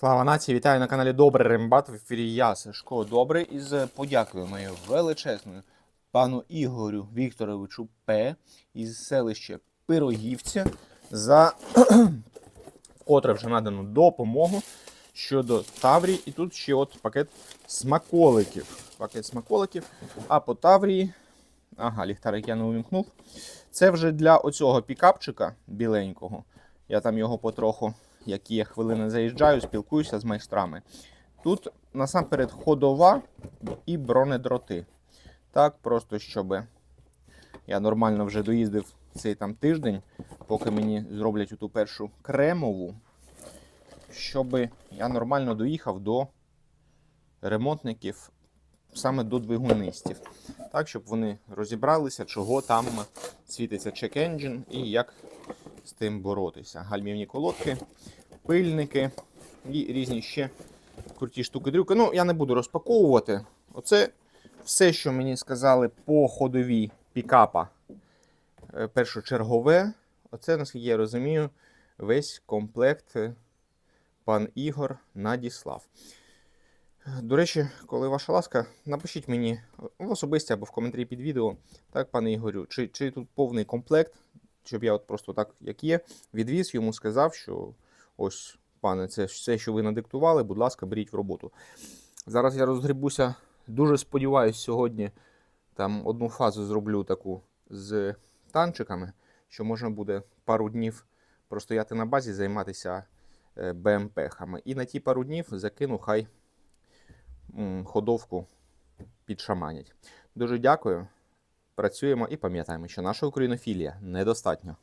Слава нації, вітаю на каналі Добрий Рембат. В ефірі я, Сашко Добрий, із подякою моєю величезною пану Ігорю Вікторовичу П. із селища Пирогівця за вкотре вже надану допомогу щодо Таврії. І тут ще от пакет смаколиків. Пакет смаколиків. А по Таврії. Ага, ліхтарик я не увімкнув. Це вже для оцього пікапчика біленького. Я там його потроху, як є хвилини, заїжджаю, спілкуюся з майстрами. Тут насамперед ходова і бронедроти. Так, просто щоб я нормально вже доїздив цей там тиждень, поки мені зроблять ту першу кремову, щоб я нормально доїхав до ремонтників, саме до двигунистів. Так, щоб вони розібралися, чого там світиться check engine і як з тим боротися. Гальмівні колодки, пильники і різні ще круті штуки-дрюки. Ну, я не буду розпаковувати. Оце все, що мені сказали по ходовій пікапа е, першочергове. Оце, наскільки я розумію, весь комплект е, пан Ігор надіслав. До речі, коли ваша ласка, напишіть мені в особисті або в коментарі під відео, так, пане Ігорю, чи, чи тут повний комплект, щоб я от просто так, як є, відвіз йому, сказав, що ось, пане, це все, що ви надиктували, будь ласка, беріть в роботу. Зараз я розгрібуся, дуже сподіваюся, сьогодні там одну фазу зроблю таку з танчиками, що можна буде пару днів простояти на базі, займатися е, БМП-хами. І на ті пару днів закину хай ходовку підшаманять. Дуже дякую. Працюємо і пам'ятаємо, що наша українофілія недостатньо.